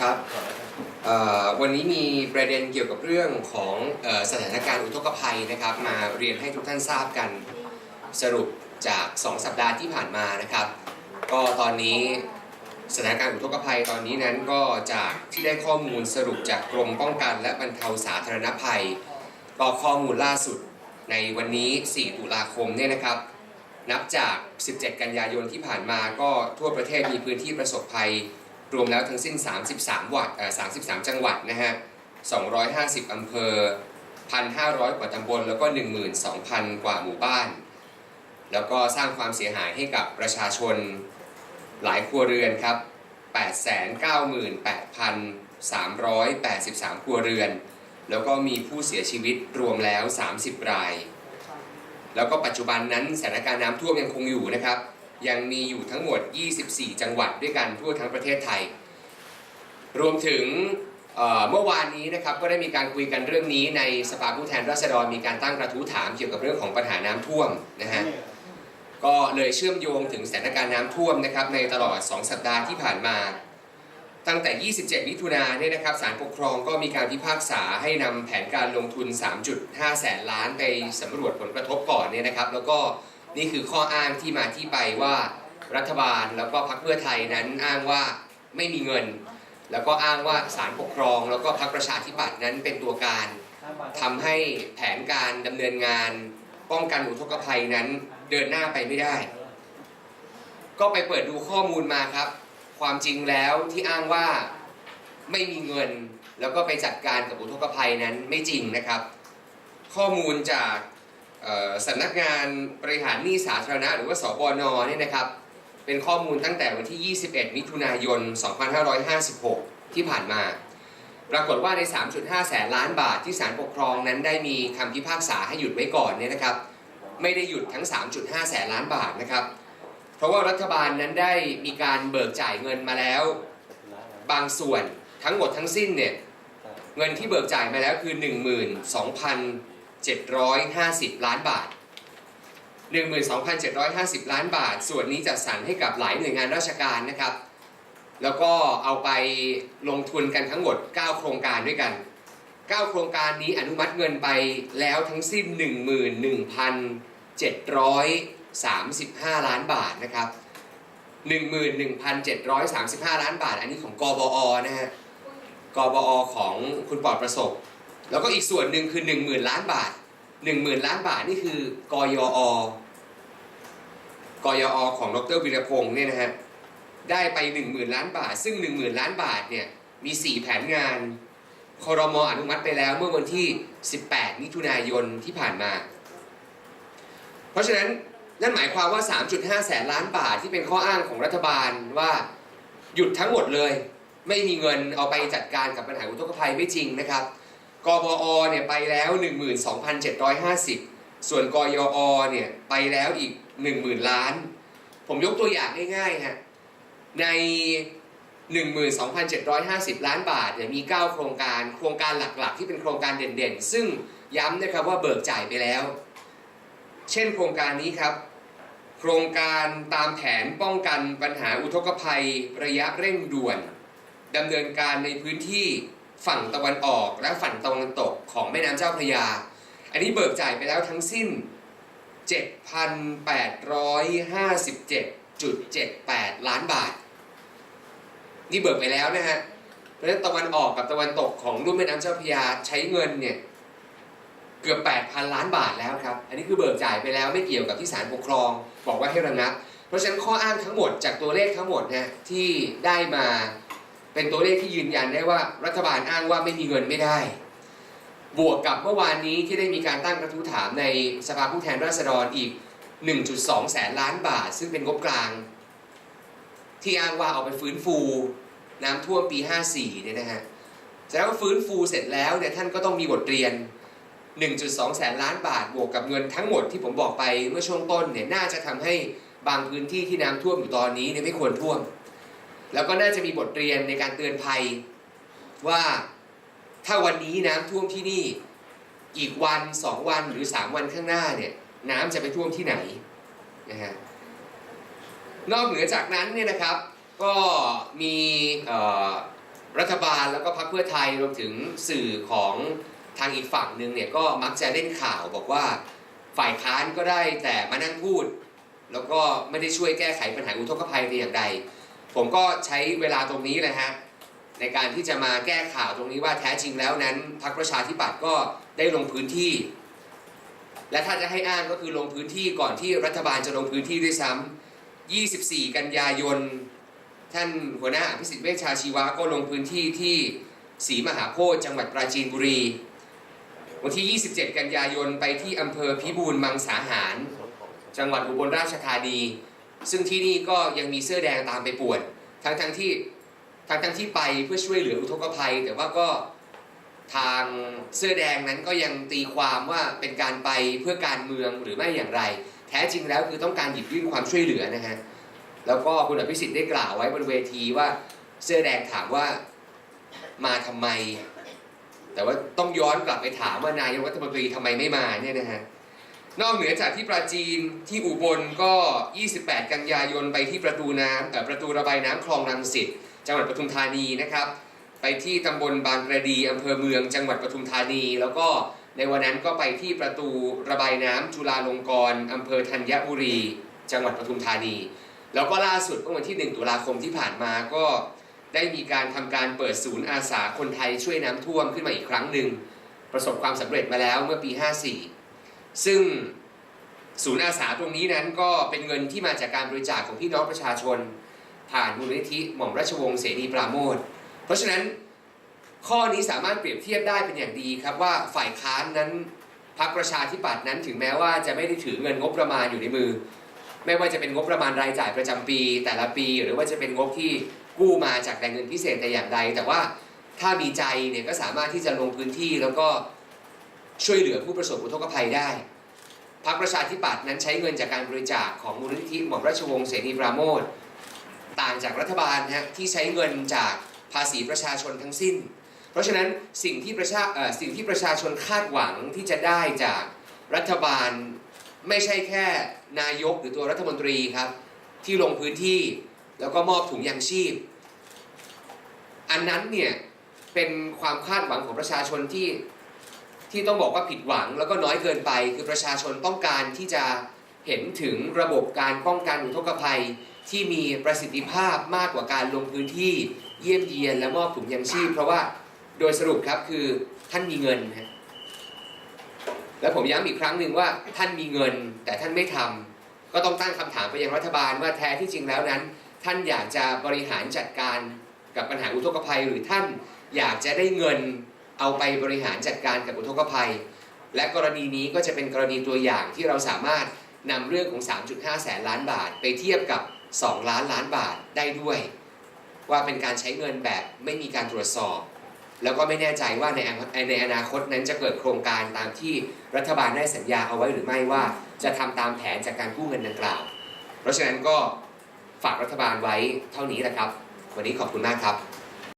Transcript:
ครับวันนี้มีประเด็นเกี่ยวกับเรื่องของสถานการณ์อุทกภัยนะครับ มาเรียนให้ทุกท่านทราบกันสรุปจาก 2 สัปดาห์ที่ผ่านมานะครับ ก็ตอนนี้สถานการณ์อุทกภัยตอนนี้นั้นก็จากที่ได้ข้อมูลสรุปจากกรมป้องกัน และบรรเทาสาธารณภัย ก็ข้อมูลล่าสุดในวันนี้ 4 ตุลาคมเนี่ยนะครับ นับจาก 17 กันยายนที่ผ่านมาก็ทั่วประเทศมีพื้นที่ประสบภัย รวมแล้วทั้งสิ้น 33 วัดเอ่อ33 จังหวัดนะฮะ 250 อำเภอ 1,500 กว่าตำบล แล้วก็ 12,000 กว่าหมู่บ้าน แล้วก็สร้างความเสียหายให้กับประชาชนหลายครัวเรือนครับ 898,383 ครัวเรือน แล้วก็มีผู้เสียชีวิตรวมแล้ว 30 ราย แล้วก็ปัจจุบันนั้นสถานการณ์น้ำท่วมยังคงอยู่นะครับ ยังมีอยู่ทั้งหมด 24 จังหวัดด้วยกันทั่วทั้งประเทศไทย รวมถึงเมื่อวานนี้นะครับก็ได้มีการคุยกันเรื่องนี้ในสภาผู้แทนราษฎรมีการตั้งกระทู้ถามเกี่ยวกับเรื่องของปัญหาน้ำท่วมนะฮะก็เลยเชื่อมโยงถึงสถานการณ์น้ำท่วมนะครับในตลอด 2 สัปดาห์ที่ผ่านมา ตั้งแต่ 27 มิถุนาเนี่ยนะครับศาลปกครองก็มีการพิพากษาให้นำแผนการลงทุน 3.5 แสนล้านไปสำรวจผลกระทบก่อนเนี่ยนะครับ แล้วก็ นี่คือข้ออ้างที่มาที่ไปว่ารัฐบาลแล้วก็พรรคเพื่อไทยนั้นอ้างว่าไม่มีเงิน แล้วก็อ้างว่าศาลปกครอง แล้วก็พรรคประชาธิปัตย์นั้นเป็นตัวการทำให้แผนการดำเนินงาน ป้องกันอุทกภัยนั้นเดินหน้าไปไม่ได้ ก็ไปเปิดดูข้อมูลมาครับ ความจริงแล้วที่อ้างว่าไม่มีเงิน แล้วก็ไปจัดการกับอุทกภัยนั้นไม่จริงนะครับ ข้อมูลจาก สำนักงานบริหารหนี้สาธารณะหรือว่าสบนเนี่ยนะครับเป็นข้อมูลตั้งแต่วันที่ 21 มิถุนายน 2556 ที่ผ่านมา ปรากฏว่าใน 3.5 แสนล้านบาทที่ศาลปกครองนั้นได้มีคำพิพากษาให้หยุดไว้ก่อนเนี่ยนะครับไม่ได้หยุดทั้ง 3.5 แสนล้านบาทนะครับเพราะว่ารัฐบาลนั้นได้มีการเบิกจ่ายเงินมาแล้ว บางส่วนทั้งหมดทั้งสิ้นเนี่ยเงินที่เบิกจ่ายมาแล้วคือ 12,000 1,750 ล้านบาท 12,750 ล้านบาท ส่วนนี้จัดสรรให้กับหลายหน่วยงานราชการนะครับ แล้วก็เอาไปลงทุนกันทั้งหมด 9 โครงการด้วยกัน 9 โครงการนี้อนุมัติเงินไปแล้วทั้งสิ้น 11,735 ล้านบาทนะครับ 11,735 ล้านบาท อันนี้ของกบอนะฮะกบอของคุณปลอดประสบ แล้วก็อีกส่วนหนึ่งคือ 10,000 ล้านบาท 10,000 ล้านบาทนี่คือกยอ กยอ ของดรวิรพงศ์เนี่ยนะฮะได้ไป 10,000 ล้านบาท ซึ่ง 10,000 ล้านบาทเนี่ยมี 4 แผนงานคอรมออนุมัติไปแล้วเมื่อวันที่ 18 มิถุนายนที่ผ่านมา เพราะฉะนั้นนั่นหมายความว่า 3.5 แสนล้านบาทที่เป็นข้ออ้างของรัฐบาลว่าหยุดทั้งหมดเลย ไม่มีเงินเอาไปจัดการกับปัญหาอุทกภัยไม่จริงนะครับ กบอเนี่ยไปแล้ว 12,750 ส่วนกยอเนี่ยไปแล้วอีก 10,000 ล้าน ผมยกตัวอย่างง่ายๆฮะใน 12,750 ล้านบาทเนี่ยมี 9 โครงการ โครงการหลักๆ ที่เป็นโครงการเด่นๆ ซึ่งย้ำนะครับว่าเบิกจ่ายไปแล้ว เช่นโครงการนี้ครับ โครงการตามแผนป้องกันปัญหาอุทกภัยระยะเร่งด่วนดำเนินการในพื้นที่ ฝั่งตะวันออกและฝั่งตะวันตกของแม่น้ำเจ้าพระยา อันนี้เบิกจ่ายไปแล้วทั้งสิ้น 7,857.78 ล้านบาท นี่เบิกไปแล้วนะฮะเพราะฉะนั้นตะวันออกกับตะวันตกของรุ่มแม่น้ำเจ้าพระยาใช้เงินเนี่ยเกือบ 8,000 ล้านบาทแล้วครับ อันนี้คือเบิกจ่ายไปแล้วไม่เกี่ยวกับที่ศาลปกครอง บอกว่าให้ระงับ เพราะฉะนั้นข้ออ้างทั้งหมดจากตัวเลขทั้งหมดนะที่ได้มา เป็นตัวเลขที่ยืนยันได้ว่ารัฐบาลอ้างว่าไม่มีเงินไม่ได้ บวกกับเมื่อวานนี้ที่ได้มีการตั้งกระทู้ถามในสภาผู้แทนราษฎรอีก 1.2 แสนล้านบาท ซึ่งเป็นงบกลาง ที่อ้างว่าเอาไปฟื้นฟู น้ำท่วมปี 54 เนี่ยนะฮะแสดงว่าฟื้นฟูเสร็จแล้วเนี่ยท่านก็ต้องมีบทเรียน 1.2 แสนล้านบาท บวกกับเงินทั้งหมดที่ผมบอกไปเมื่อช่วงต้นเนี่ยน่าจะทำให้บางพื้นที่ที่น้ำท่วมอยู่ตอนนี้เนี่ยไม่ควรท่วม แล้วก็น่าจะมีบทเรียนในการเตือนภัย ว่าถ้าวันนี้น้ำท่วมที่นี่ อีกวันสองวันหรือสามวันข้างหน้าเนี่ยน้ำจะไปท่วมที่ไหนนะฮะนอกเหนือจากนั้นเนี่ยนะครับก็มีรัฐบาลแล้วก็พรรคเพื่อไทยรวมถึงสื่อของทางอีกฝั่งหนึ่งเนี่ยก็มักจะเล่นข่าวบอกว่าฝ่ายค้านก็ได้แต่มานั่งพูด แล้วก็ไม่ได้ช่วยแก้ไขปัญหาอุทกภัยแต่อย่างใด ผมก็ใช้เวลาตรงนี้เลยฮะในการที่จะมาแก้ข่าวตรงนี้ว่าแท้จริงแล้วนั้นพรรคประชาธิปัตย์ก็ได้ลงพื้นที่ และถ้าจะให้อ้างก็คือลงพื้นที่ก่อนที่รัฐบาลจะลงพื้นที่ด้วยซ้ำ24 กันยายน ท่านหัวหน้าอภิสิทธิ์เวชชาชีวะก็ลงพื้นที่ที่ศรีมหาโพธิ์จังหวัดปราจีนบุรี วันที่ 27 กันยายนไปที่อำเภอพิบูลมังสาหาร จังหวัดอุบลราชธานี ซึ่งที่นี่ก็ยังมีเสื้อแดงตามไปป่วน ทั้งทั้งที่ทั้งทั้งที่ไปเพื่อช่วยเหลืออุทกภัย แต่ว่าก็ทางเสื้อแดงนั้นก็ยังตีความว่าเป็นการไปเพื่อการเมืองหรือไม่อย่างไร แท้จริงแล้วคือต้องการหยิบยื่นความช่วยเหลือนะฮะแล้วก็คุณอภิสิทธิ์ได้กล่าวไว้บนเวทีว่าเสื้อแดงถามว่ามาทำไม แต่ว่าต้องย้อนกลับไปถามว่านายกรัฐมนตรีทำไมไม่มาเนี่ยนะฮะ นอกเหนือจากที่ปราจีนที่อุบลก็ 28 กันยายนไปที่ประตูน้ำเอ่ประตูระบายน้ำคลองรังสิตจังหวัดปทุมธานีนะครับ ไปที่ตำบลบางกระดีอำเภอเมืองจังหวัดปทุมธานี แล้วก็ในวันนั้นก็ไปที่ประตูระบายน้ำจุฬาลงกรณ์อำเภอธัญบุรี จังหวัดปทุมธานี แล้วก็ล่าสุดเมื่อวันที่ 1 ตุลาคมที่ผ่านมาก็ได้มีการทำการเปิดศูนย์อาสาคนไทยช่วยน้ำท่วมขึ้นมาอีกครั้งหนึ่งประสบความสำเร็จมาแล้วเมื่อปี 54 ซึ่งศูนย์อาสาตรงนี้นั้นก็เป็นเงินที่มาจากการบริจาคของพี่น้องประชาชน ผ่านมูลนิธิหม่อมราชวงศ์เสนีปราโมทเพราะฉะนั้นข้อนี้สามารถเปรียบเทียบได้เป็นอย่างดีครับว่าฝ่ายค้านนั้นพรรคประชาธิปัตย์นั้นถึงแม้ว่าจะไม่ได้ถือเงินงบประมาณอยู่ในมือ ไม่ว่าจะเป็นงบประมาณรายจ่ายประจำปี แต่ละปี หรือว่าจะเป็นงบที่กู้มาจากแหล่งเงินพิเศษแต่อย่างใด แต่ว่าถ้ามีใจเนี่ยก็สามารถที่จะลงพื้นที่แล้วก็ ช่วยเหลือผู้ประสบอุทกภัยได้พรรคประชาธิปัตย์นั้นใช้เงินจากการบริจาคของมูลนิธิหม่อมราชวงศ์เสนีปราโมทต่างจากรัฐบาลฮะที่ใช้เงินจากภาษีประชาชนทั้งสิ้น เพราะฉะนั้นสิ่งที่ประชาสิ่งที่ประชาชนคาดหวังที่จะได้จากรัฐบาลไม่ใช่แค่นายกหรือตัวรัฐมนตรีครับ ที่ลงพื้นที่แล้วก็มอบถุงยางชีพ อันนั้นเนี่ยเป็นความคาดหวังของประชาชนที่ ที่ต้องบอกว่าผิดหวังแล้วก็น้อยเกินไป คือประชาชนต้องการที่จะเห็นถึงระบบการป้องกันอุทกภัย ที่มีประสิทธิภาพมากกว่าการลงพื้นที่เยี่ยมเยียนและมอบถุงยางชีพ เพราะว่าโดยสรุปครับคือท่านมีเงินฮะและผมย้ำอีกครั้งหนึ่งว่าท่านมีเงินแต่ท่านไม่ทำก็ต้องตั้งคำถามไปยังรัฐบาลว่าแท้ที่จริงแล้วนั้น ท่านอยากจะบริหารจัดการกับปัญหาอุทกภัย หรือท่านอยากจะได้เงิน เอาไปบริหารจัดการกับอุทกภัย และกรณีนี้ก็จะเป็นกรณีตัวอย่างที่เราสามารถนำเรื่องของ 3.5 แสนล้านบาท ไปเทียบกับ 2 ล้านล้านบาทได้ด้วย ว่าเป็นการใช้เงินแบบไม่มีการตรวจสอบ แล้วก็ไม่แน่ใจว่าในในอนาคตนั้นจะเกิดโครงการตามที่รัฐบาลได้สัญญาเอาไว้หรือไม่ว่าจะทำตามแผนจากการกู้เงินดังกล่าว เพราะฉะนั้นก็ฝากรัฐบาลไว้เท่านี้แหละครับ วันนี้ขอบคุณมากครับ